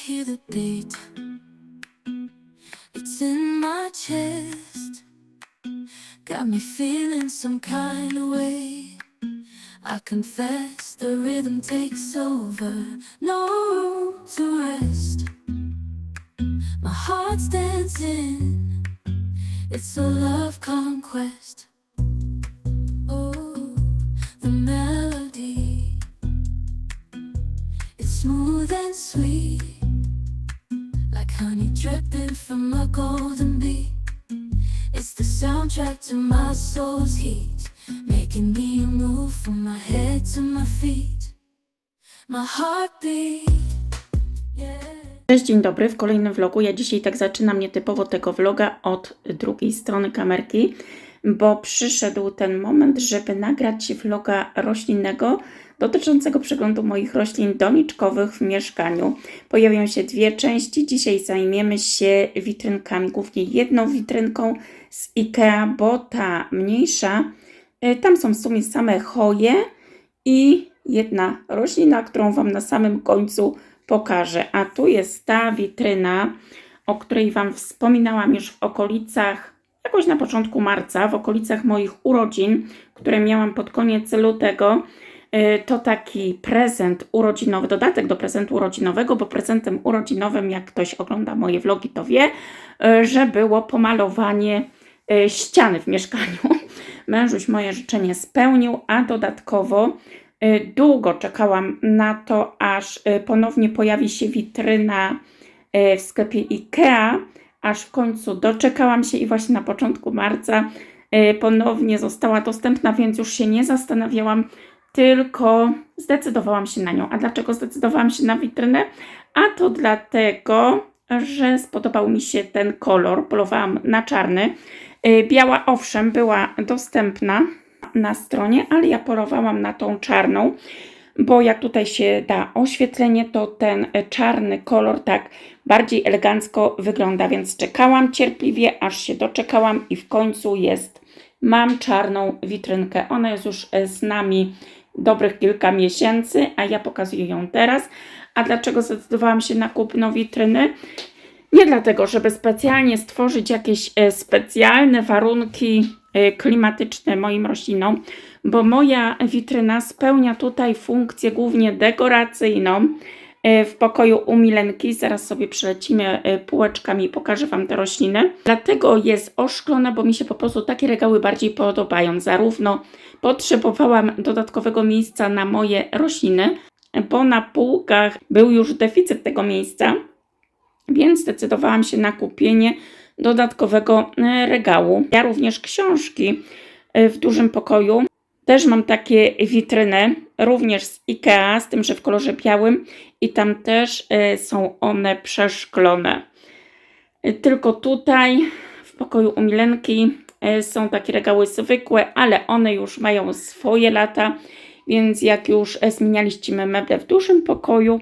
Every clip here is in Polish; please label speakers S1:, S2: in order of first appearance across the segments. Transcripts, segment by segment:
S1: hear the beat. It's in my chest. Got me feeling some kind of way. I confess the rhythm takes over. No room to rest. My heart's dancing. It's a love conquest. Soul's heat, making me move from my head to my feet. My heartbeat.
S2: Cześć, dzień dobry. W kolejnym vlogu. Ja dzisiaj tak zaczynam nietypowo tego vloga od drugiej strony kamerki, bo przyszedł ten moment, żeby nagrać vloga roślinnego dotyczącego przeglądu moich roślin doniczkowych w mieszkaniu. Pojawią się dwie części. Dzisiaj zajmiemy się witrynkami, głównie jedną witrynką z IKEA, bo ta mniejsza, y, tam są w sumie same choje i jedna roślina, którą Wam na samym końcu pokażę. A tu jest ta witryna, o której Wam wspominałam już w okolicach, jakoś na początku marca, w okolicach moich urodzin, które miałam pod koniec lutego. Y, To taki prezent urodzinowy, dodatek do prezentu urodzinowego, bo prezentem urodzinowym, jak ktoś ogląda moje vlogi, to wie, y, że było pomalowanie y, ściany w mieszkaniu. Mężuś moje życzenie spełnił, a dodatkowo Długo czekałam na to, aż ponownie pojawi się witryna w sklepie IKEA, aż w końcu doczekałam się i właśnie na początku marca y, ponownie została dostępna, więc już się nie zastanawiałam, tylko zdecydowałam się na nią. A dlaczego zdecydowałam się na witrynę? A to dlatego, że spodobał mi się ten kolor. Polowałam na czarny. Y, Biała, owszem, była dostępna na stronie, ale ja polowałam na tą czarną, bo jak tutaj się da oświetlenie, to ten czarny kolor tak bardziej elegancko wygląda, więc czekałam cierpliwie, aż się doczekałam i w końcu jest. Mam czarną witrynkę. Ona jest już e, z nami dobrych kilka miesięcy, a ja pokazuję ją teraz. A dlaczego zdecydowałam się na kupno witryny? Nie dlatego, żeby specjalnie stworzyć jakieś e, specjalne warunki e, klimatyczne moim roślinom, bo moja witryna spełnia tutaj funkcję głównie dekoracyjną. E, W pokoju u Milenki zaraz sobie przelecimy e, półeczkami i pokażę Wam te rośliny. Dlatego jest oszklona, bo mi się po prostu takie regały bardziej podobają. Zarówno potrzebowałam dodatkowego miejsca na moje rośliny, bo na półkach był już deficyt tego miejsca więc zdecydowałam się na kupienie dodatkowego e, regału. Ja również książki w dużym pokoju. Też mam takie witryny, również z IKEA, z tym, że w kolorze białym i tam też e, są one przeszklone. E, Tylko tutaj w pokoju u Milenki e, są takie regały zwykłe, ale one już mają swoje lata, więc jak już zmienialiśmy meble w dużym pokoju,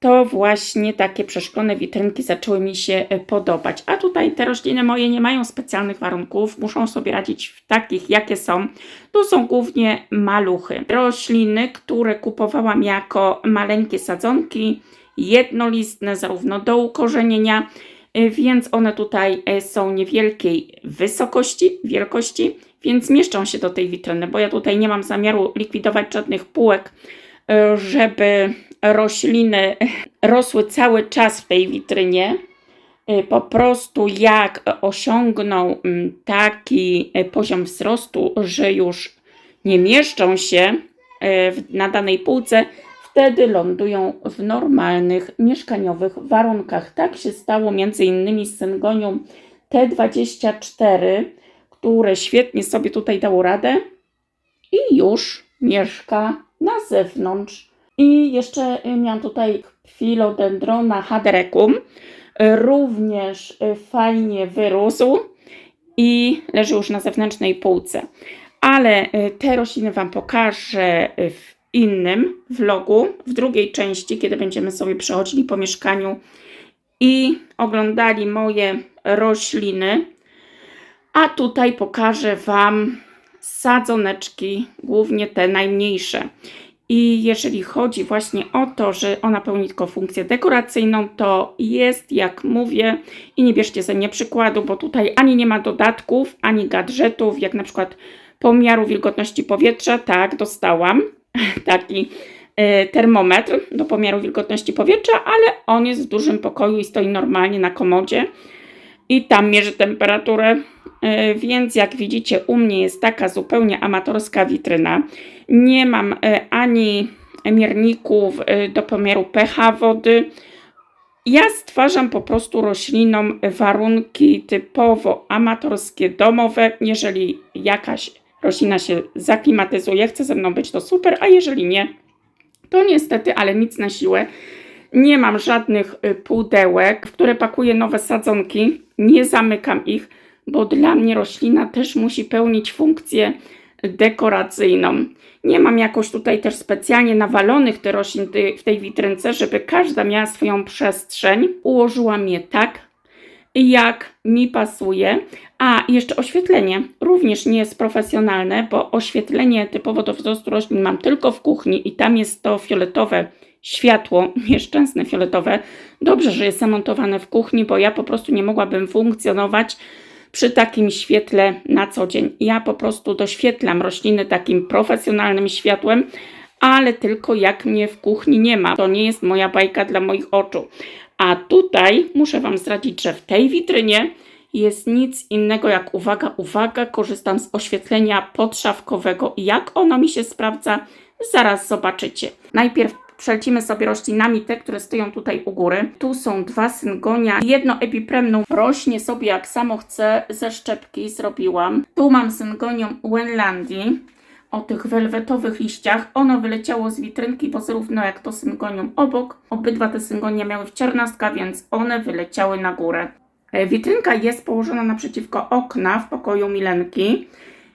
S2: to właśnie takie przeszklone witrynki zaczęły mi się e, podobać. A tutaj te rośliny moje nie mają specjalnych warunków, muszą sobie radzić w takich, jakie są. Tu są głównie maluchy. Rośliny, które kupowałam jako maleńkie sadzonki, jednolistne, zarówno do ukorzenienia, y, więc one tutaj e, są niewielkiej wysokości, wielkości, więc mieszczą się do tej witryny, bo ja tutaj nie mam zamiaru likwidować żadnych półek, żeby rośliny rosły cały czas w tej witrynie. Y, Po prostu jak osiągną taki y, poziom wzrostu, że już nie mieszczą się na danej półce, wtedy lądują w normalnych mieszkaniowych warunkach. Tak się stało innymi z syngonią T24, które świetnie sobie tutaj dało radę i już mieszka na zewnątrz. I jeszcze y, miałam tutaj Philodendrona haderecum. Y, Również y, fajnie wyrósł i leży już na zewnętrznej półce. Ale te rośliny Wam pokażę w innym vlogu, w drugiej części, kiedy będziemy sobie przechodzili po mieszkaniu i oglądali moje rośliny. A tutaj pokażę Wam sadzoneczki, głównie te najmniejsze. I jeżeli chodzi właśnie o to, że ona pełni tylko funkcję dekoracyjną, to jest, jak mówię, i nie bierzcie ze mnie przykładu, bo tutaj ani nie ma dodatków, ani gadżetów, jak na przykład pomiaru wilgotności powietrza. Tak, dostałam taki e, termometr do pomiaru wilgotności powietrza, ale on jest w dużym pokoju i stoi normalnie na komodzie i tam mierzy temperaturę. E, Więc jak widzicie, u mnie jest taka zupełnie amatorska witryna. Nie mam e, ani mierników e, do pomiaru pH wody. Ja stwarzam po prostu roślinom warunki typowo amatorskie, domowe. Jeżeli jakaś roślina się zaklimatyzuje, chce ze mną być, to super, a jeżeli nie, to niestety, ale nic na siłę. Nie mam żadnych y, pudełek, w które pakuję nowe sadzonki. Nie zamykam ich, bo dla mnie roślina też musi pełnić funkcję dekoracyjną. Nie mam jakoś tutaj też specjalnie nawalonych te roślin w tej witrynce, żeby każda miała swoją przestrzeń. Ułożyłam je tak, jak mi pasuje. A jeszcze oświetlenie również nie jest profesjonalne, bo oświetlenie typowo do wzrostu roślin mam tylko w kuchni i tam jest to fioletowe światło, nieszczęsne fioletowe. Dobrze, że jest zamontowane w kuchni, bo ja po prostu nie mogłabym funkcjonować przy takim świetle na co dzień. Ja po prostu doświetlam rośliny takim profesjonalnym światłem, ale tylko jak mnie w kuchni nie ma. To nie jest moja bajka dla moich oczu. A tutaj muszę Wam zdradzić, że w tej witrynie jest nic innego jak, uwaga, uwaga, korzystam z oświetlenia podszawkowego. I Jak ono mi się sprawdza, zaraz zobaczycie. Najpierw przelecimy sobie roślinami te, które stoją tutaj u góry. Tu są dwa syngonia, jedno epipremnum rośnie sobie jak samo chce, ze szczepki zrobiłam. Tu mam syngonium Wenlandii o tych welwetowych liściach. Ono wyleciało z witrynki, bo zarówno jak to syngonium obok, obydwa te syngonia miały wciernastka, więc one wyleciały na górę. E, Witrynka jest położona naprzeciwko okna w pokoju Milenki,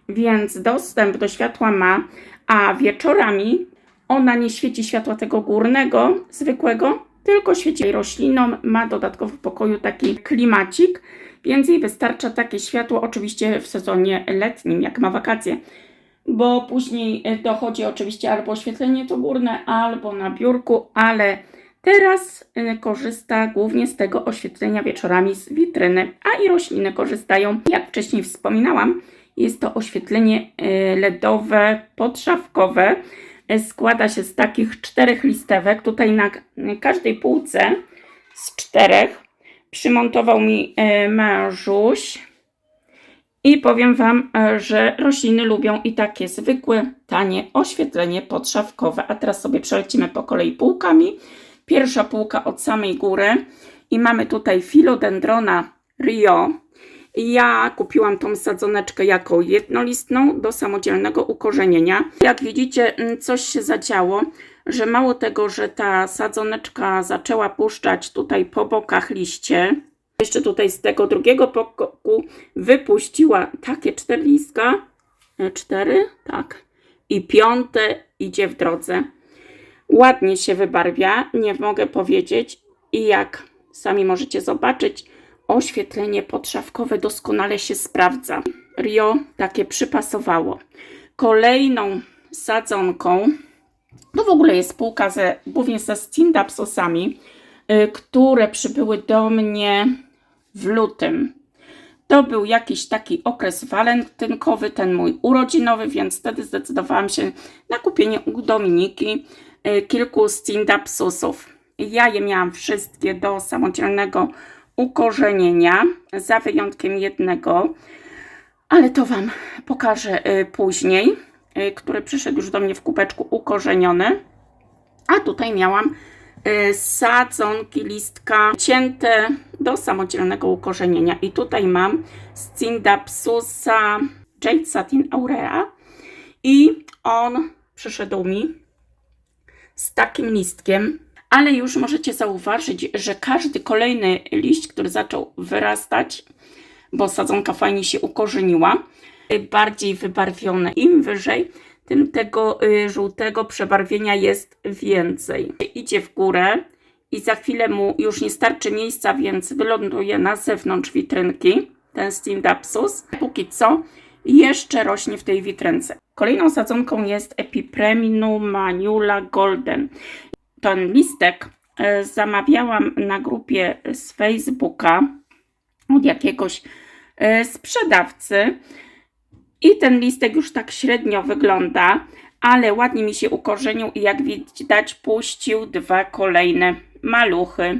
S2: więc dostęp do światła ma, a wieczorami ona nie świeci światła tego górnego, zwykłego, tylko świeci roślinom. Ma dodatkowo w pokoju taki klimacik, więc jej wystarcza takie światło, oczywiście w sezonie letnim, jak ma wakacje. Bo później e, dochodzi oczywiście albo oświetlenie to górne, albo na biurku, ale teraz e, korzysta głównie z tego oświetlenia wieczorami z witryny, a i rośliny korzystają. Jak wcześniej wspominałam, jest to oświetlenie e, LEDowe, podszawkowe. E, Składa się z takich czterech listewek. Tutaj na k- każdej półce z czterech przymontował mi e, mężuś. I powiem Wam, e, że rośliny lubią i takie zwykłe, tanie oświetlenie podszawkowe. A teraz sobie przelecimy po kolei półkami. Pierwsza półka od samej góry i mamy tutaj filodendrona Rio. Ja kupiłam tą sadzoneczkę jako jednolistną do samodzielnego ukorzenienia. Jak widzicie, mm, coś się zadziało, że mało tego, że ta sadzoneczka zaczęła puszczać tutaj po bokach liście, jeszcze tutaj z tego drugiego boku wypuściła takie cztery listka. E, Cztery, tak. I piąte idzie w drodze. Ładnie się wybarwia, nie mogę powiedzieć. I jak sami możecie zobaczyć, oświetlenie podszawkowe doskonale się sprawdza. Rio takie przypasowało. Kolejną sadzonką, to w ogóle jest spółka ze, głównie ze Stindapsosami, y, które przybyły do mnie w lutym. To był jakiś taki okres walentynkowy, ten mój urodzinowy, więc wtedy zdecydowałam się na kupienie u Dominiki y, kilku Stindapsusów. Ja je miałam wszystkie do samodzielnego ukorzenienia, za wyjątkiem jednego, ale to Wam pokażę y, później, y, który przyszedł już do mnie w kubeczku ukorzeniony. A tutaj miałam y, sadzonki listka cięte do samodzielnego ukorzenienia. I tutaj mam Scindapsusa Jade Satin Aurea i on przyszedł mi z takim listkiem, ale już możecie zauważyć, że każdy kolejny liść, który zaczął wyrastać, bo sadzonka fajnie się ukorzeniła, y, bardziej wybarwione. Im wyżej, tym tego y, żółtego przebarwienia jest więcej. Idzie w górę i za chwilę mu już nie starczy miejsca, więc wyląduje na zewnątrz witrynki ten Stindapsus. Póki co jeszcze rośnie w tej witrynce. Kolejną sadzonką jest Epipremnum Maniula Golden. Ten listek e, zamawiałam na grupie z Facebooka od jakiegoś e, sprzedawcy. I ten listek już tak średnio wygląda, ale ładnie mi się ukorzenił i jak widać puścił dwa kolejne maluchy.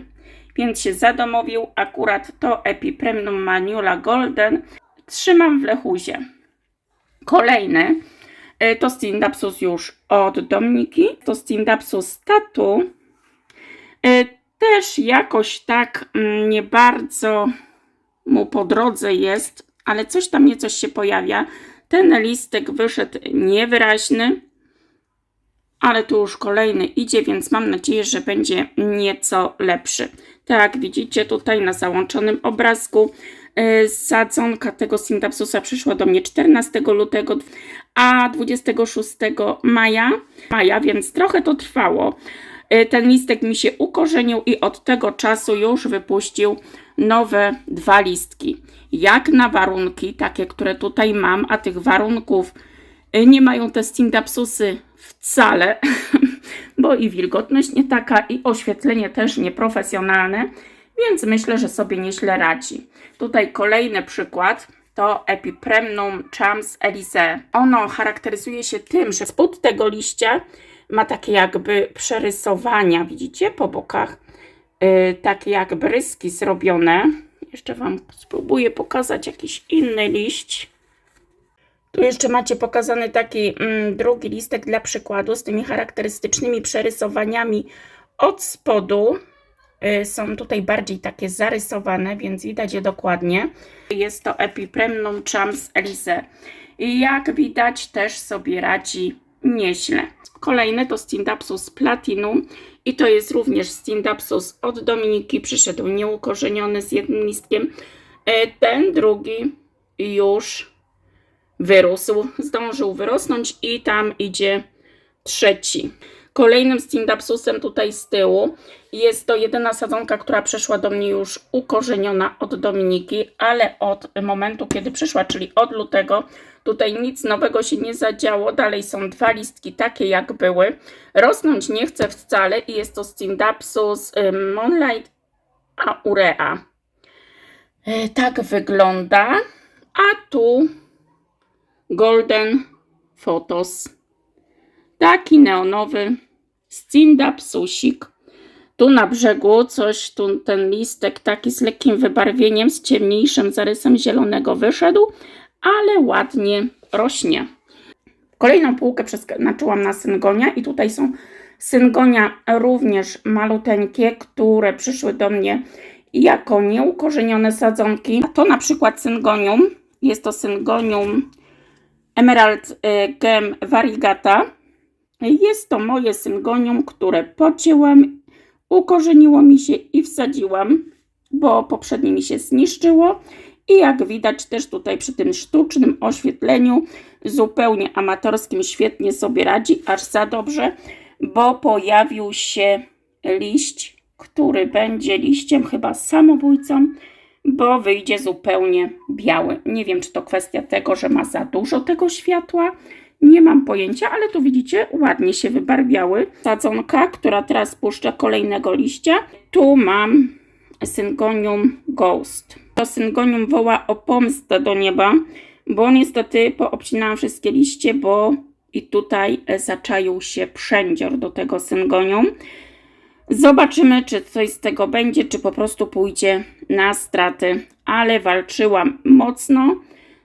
S2: Więc się zadomowił. Akurat to Epipremnum Maniula Golden trzymam w lechuzie. Kolejny to Stindapsus już od Dominiki. To Stindapsus Tatu. Y, Też jakoś tak mm, nie bardzo mu po drodze jest, ale coś tam niecoś się pojawia. Ten listek wyszedł niewyraźny, ale tu już kolejny idzie, więc mam nadzieję, że będzie nieco lepszy. Tak widzicie tutaj na załączonym obrazku, yy, sadzonka tego Syntapsusa przyszła do mnie 14 lutego, a 26 maja, maja więc trochę to trwało. Yy, Ten listek mi się ukorzenił i od tego czasu już wypuścił nowe dwa listki. Jak na warunki, takie, które tutaj mam, a tych warunków y, nie mają te Stindapsusy wcale, bo i wilgotność nie taka, i oświetlenie też nieprofesjonalne, więc myślę, że sobie nieźle radzi. Tutaj kolejny przykład to Epipremnum Chams Elise. Ono charakteryzuje się tym, że spód tego liścia ma takie jakby przerysowania, widzicie, po bokach, yy, takie jak bryski zrobione. Jeszcze Wam spróbuję pokazać jakiś inny liść. Tu jeszcze macie pokazany taki mm, drugi listek dla przykładu z tymi charakterystycznymi przerysowaniami od spodu. Y, są tutaj bardziej takie zarysowane, więc widać je dokładnie. Jest to Epipremnum Chams Elise. I jak widać też sobie radzi nieźle. Kolejny to Stindapsus Platinum i to jest również Stindapsus od Dominiki. Przyszedł nieukorzeniony z jednym listkiem. Y, Ten drugi już wyrósł, zdążył wyrosnąć i tam idzie trzeci. Kolejnym Stindapsusem tutaj z tyłu jest to jedyna sadzonka, która przeszła do mnie już ukorzeniona od Dominiki, ale od momentu, kiedy przyszła, czyli od lutego, tutaj nic nowego się nie zadziało. Dalej są dwa listki takie, jak były. Rosnąć nie chce wcale i jest to Stindapsus Moonlight Aurea. Y, Tak wygląda. A tu Golden Photos. Taki neonowy Stindapsusik. Tu na brzegu coś, tu ten listek taki z lekkim wybarwieniem, z ciemniejszym zarysem zielonego wyszedł, ale ładnie rośnie. Kolejną półkę przeznaczyłam na syngonia i tutaj są syngonia również maluteńkie, które przyszły do mnie jako nieukorzenione sadzonki. A to na przykład syngonium. Jest to syngonium Emerald y, Gem Variegata. Jest to moje syngonium, które pocięłam, ukorzeniło mi się i wsadziłam, bo poprzednie mi się zniszczyło. I jak widać też tutaj przy tym sztucznym oświetleniu, zupełnie amatorskim, świetnie sobie radzi, aż za dobrze, bo pojawił się liść, który będzie liściem chyba samobójcą, bo wyjdzie zupełnie biały. Nie wiem, czy to kwestia tego, że ma za dużo tego światła, nie mam pojęcia, ale tu widzicie, ładnie się wybarwiały. Sadzonka, która teraz puszcza kolejnego liścia. Tu mam Syngonium Ghost. To Syngonium woła o pomstę do nieba, bo niestety poobcinałam wszystkie liście, bo i tutaj zaczaił się przędzior do tego Syngonium. Zobaczymy, czy coś z tego będzie, czy po prostu pójdzie na straty, ale walczyłam mocno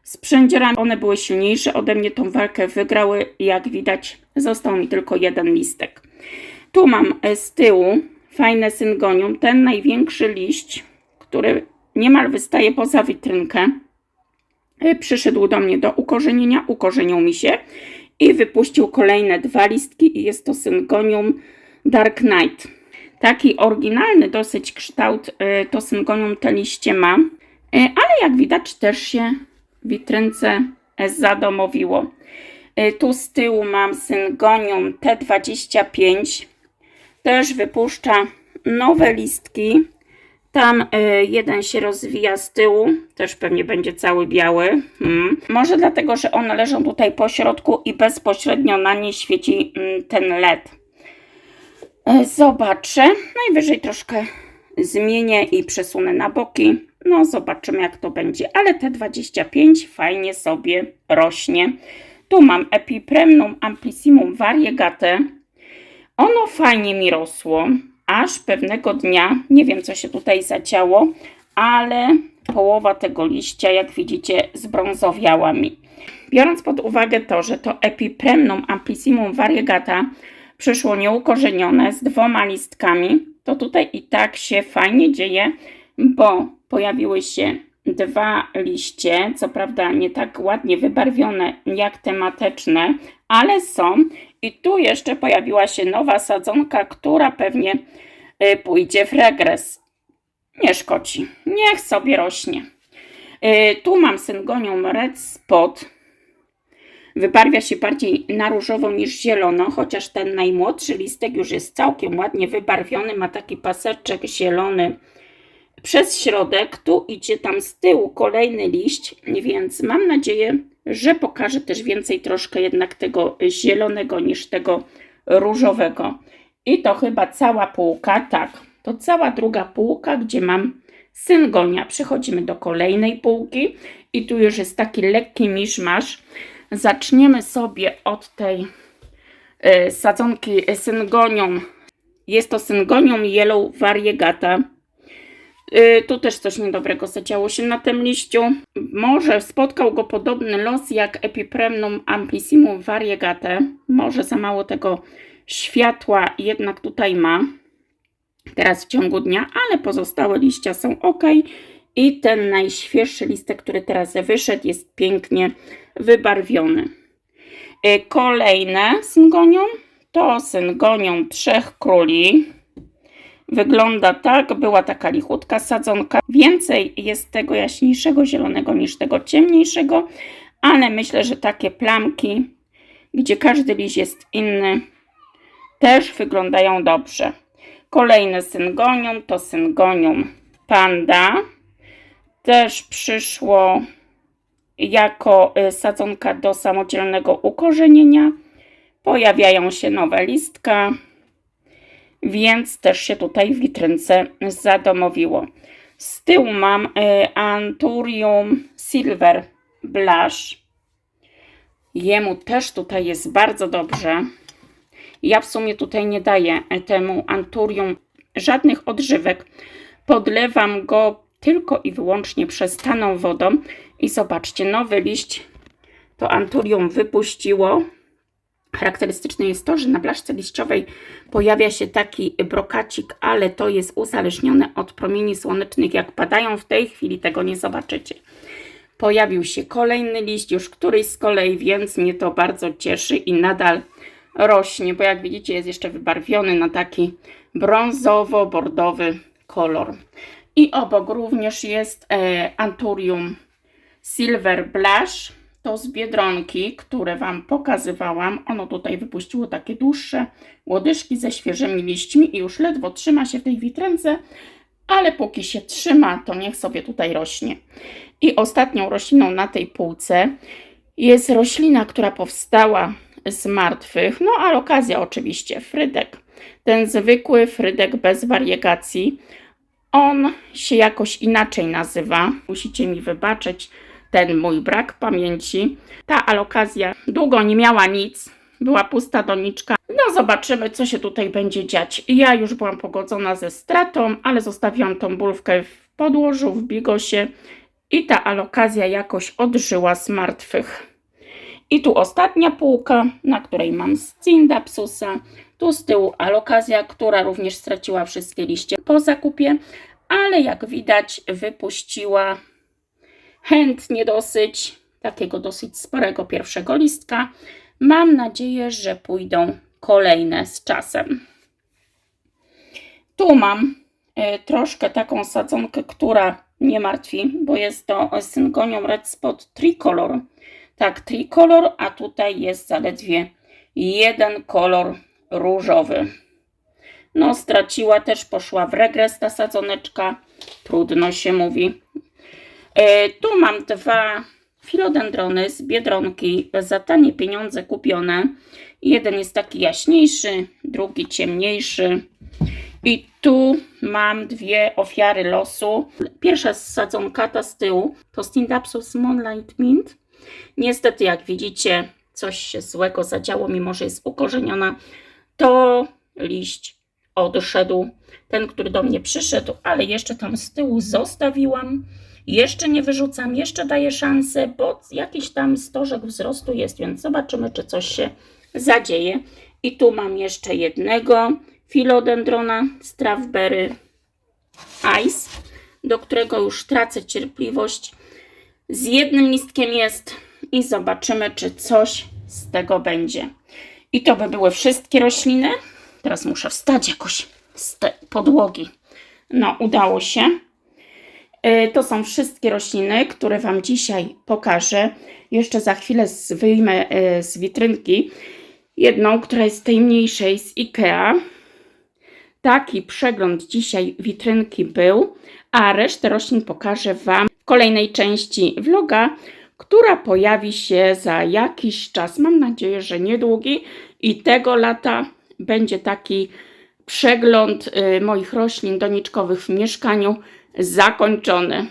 S2: z przędziorami. One były silniejsze ode mnie, tą walkę wygrały. Jak widać, został mi tylko jeden listek. Tu mam e, z tyłu fajne syngonium, ten największy liść, który niemal wystaje poza witrynkę. E, Przyszedł do mnie do ukorzenienia, ukorzenił mi się i wypuścił kolejne dwa listki i jest to syngonium Dark Knight. Taki oryginalny dosyć kształt y, to syngonium te liście ma, ale jak widać też się witrynce zadomowiło. Y, Tu z tyłu mam syngonium T25, też wypuszcza nowe listki. Tam y, jeden się rozwija z tyłu, też pewnie będzie cały biały. Hmm. Może dlatego, że one leżą tutaj po środku i bezpośrednio na nie świeci mm, ten LED. E, Zobaczę. Najwyżej troszkę zmienię i przesunę na boki. No, zobaczymy, jak to będzie. Ale te 25 fajnie sobie rośnie. Tu mam Epipremnum amplissimum variegate. Ono fajnie mi rosło, aż pewnego dnia, nie wiem co się tutaj zadziało, ale połowa tego liścia, jak widzicie, zbrązowiała mi. Biorąc pod uwagę to, że to Epipremnum amplissimum variegata przyszło nieukorzenione z dwoma listkami, to tutaj i tak się fajnie dzieje, bo pojawiły się dwa liście, co prawda nie tak ładnie wybarwione jak tematyczne, ale są. I tu jeszcze pojawiła się nowa sadzonka, która pewnie y, pójdzie w regres. Nie szkodzi, niech sobie rośnie. Y, Tu mam syngonium Red Spot. Wybarwia się bardziej na różowo niż zielono, chociaż ten najmłodszy listek już jest całkiem ładnie wybarwiony, ma taki paseczek zielony przez środek. Tu idzie tam z tyłu kolejny liść, więc mam nadzieję, że pokażę też więcej troszkę jednak tego zielonego niż tego różowego. I to chyba cała półka, tak, to cała druga półka, gdzie mam syngonia. Przechodzimy do kolejnej półki i tu już jest taki lekki miszmasz. Zaczniemy sobie od tej y, sadzonki syngonią. Jest to syngonium yellow variegata. Y, Tu też coś niedobrego zadziało się na tym liściu. Może spotkał go podobny los jak Epipremnum amplissimum variegate. Może za mało tego światła jednak tutaj ma. Teraz w ciągu dnia, ale pozostałe liścia są ok. I ten najświeższy listek, który teraz wyszedł, jest pięknie wybarwiony. Y, Kolejne syngonium to syngonium trzech króli. Wygląda tak, była taka lichutka sadzonka. Więcej jest tego jaśniejszego zielonego niż tego ciemniejszego, ale myślę, że takie plamki, gdzie każdy liść jest inny, też wyglądają dobrze. Kolejne syngonium to syngonium panda. Też przyszło jako y, sadzonka do samodzielnego ukorzenienia. Pojawiają się nowe listka więc też się tutaj w witrynce zadomowiło. Z tyłu mam y, Anturium Silver Blush. Jemu też tutaj jest bardzo dobrze. Ja w sumie tutaj nie daję temu Anturium żadnych odżywek. Podlewam go tylko i wyłącznie przestaną wodą. I zobaczcie, nowy liść to Anturium wypuściło. Charakterystyczne jest to, że na blaszce liściowej pojawia się taki brokacik, ale to jest uzależnione od promieni słonecznych. Jak padają w tej chwili, tego nie zobaczycie. Pojawił się kolejny liść, już któryś z kolei, więc mnie to bardzo cieszy i nadal rośnie, bo jak widzicie jest jeszcze wybarwiony na taki brązowo-bordowy kolor. I obok również jest e, Anturium Silver Blush to z Biedronki, które Wam pokazywałam. Ono tutaj wypuściło takie dłuższe łodyżki ze świeżymi liśćmi i już ledwo trzyma się w tej witrynce, ale póki się trzyma, to niech sobie tutaj rośnie. I ostatnią rośliną na tej półce jest roślina, która powstała z martwych, no a okazja oczywiście, frydek. Ten zwykły frydek bez wariegacji. On się jakoś inaczej nazywa. Musicie mi wybaczyć ten mój brak pamięci. Ta alokazja długo nie miała nic, była pusta doniczka. No zobaczymy, co się tutaj będzie dziać. Ja już byłam pogodzona ze stratą, ale zostawiłam tą bulwkę w podłożu, w bigosie i ta alokazja jakoś odżyła z martwych. I tu ostatnia półka, na której mam Scindapsusa. Tu z tyłu alokazja, która również straciła wszystkie liście po zakupie, ale jak widać wypuściła chętnie dosyć, takiego dosyć sporego pierwszego listka. Mam nadzieję, że pójdą kolejne z czasem. Tu mam e, troszkę taką sadzonkę, która nie martwi, bo jest to Syngonium Red Spot Tricolor. Tak, tricolor, a tutaj jest zaledwie jeden kolor różowy. No, straciła też, poszła w regres ta sadzoneczka. Trudno się mówi. E, tu mam dwa filodendrony z biedronki za tanie pieniądze kupione. Jeden jest taki jaśniejszy, drugi ciemniejszy. I tu mam dwie ofiary losu. Pierwsza z sadzonka, ta z tyłu, to Stindapsus Moonlight Mint. Niestety, jak widzicie, coś się złego zadziało, mimo że jest ukorzeniona. To liść odszedł. Ten, który do mnie przyszedł, ale jeszcze tam z tyłu zostawiłam. Jeszcze nie wyrzucam, jeszcze daję szansę, bo jakiś tam stożek wzrostu jest, więc zobaczymy, czy coś się zadzieje. I tu mam jeszcze jednego filodendrona Strawberry Ice, do którego już tracę cierpliwość. Z jednym listkiem jest i zobaczymy, czy coś z tego będzie. I to by były wszystkie rośliny. Teraz muszę wstać jakoś z podłogi. No, udało się. Y, To są wszystkie rośliny, które Wam dzisiaj pokażę. Jeszcze za chwilę wyjmę y, z witrynki jedną, która jest tej mniejszej z IKEA. Taki przegląd dzisiaj witrynki był, a resztę roślin pokażę Wam w kolejnej części vloga, która pojawi się za jakiś czas. Mam nadzieję, że niedługi i tego lata będzie taki przegląd y, moich roślin doniczkowych w mieszkaniu zakończony.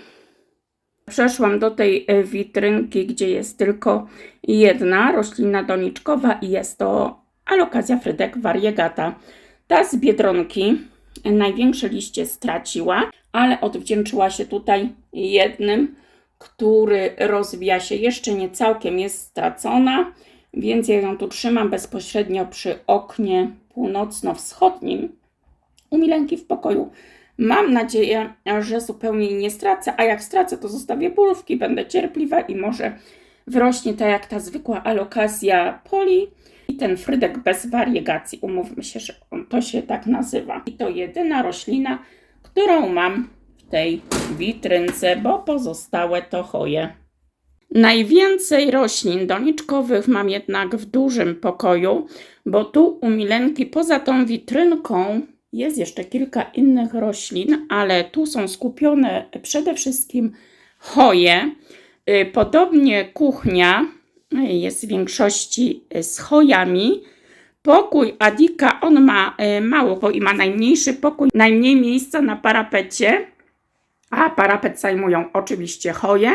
S2: Przeszłam do tej e, witrynki, gdzie jest tylko jedna roślina doniczkowa i jest to alokazja frydek variegata. Ta z biedronki e, największe liście straciła, ale odwdzięczyła się tutaj jednym, który rozwija się jeszcze nie całkiem, jest stracona, więc ja ją tu trzymam bezpośrednio przy oknie północno-wschodnim u Milenki w pokoju. Mam nadzieję, że zupełnie nie stracę, a jak stracę, to zostawię pólówki, będę cierpliwa i może wrośnie tak jak ta zwykła alokazja poli i ten frydek bez wariegacji. Umówmy się, że on to się tak nazywa. I to jedyna roślina, którą mam w tej witrynce, bo pozostałe to choje. Najwięcej roślin doniczkowych mam jednak w dużym pokoju, bo tu u Milenki poza tą witrynką jest jeszcze kilka innych roślin, ale tu są skupione przede wszystkim choje. Y, Podobnie kuchnia y, jest w większości y, z chojami. Pokój Adika, on ma mało, bo i ma najmniejszy pokój, najmniej miejsca na parapecie, a parapet zajmują oczywiście choje.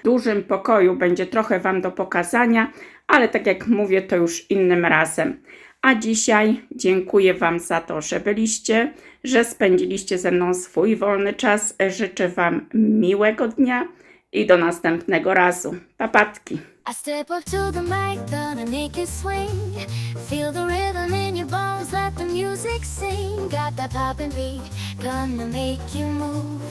S2: W dużym pokoju będzie trochę Wam do pokazania, ale tak jak mówię, to już innym razem. A dzisiaj dziękuję Wam za to, że byliście, że spędziliście ze mną swój wolny czas. Życzę Wam miłego dnia i do następnego razu. Papatki.
S1: I step up to the mic, swing. Feel the rhythm in your bones, let the music sing. Got that poppin' beat, gonna make you move.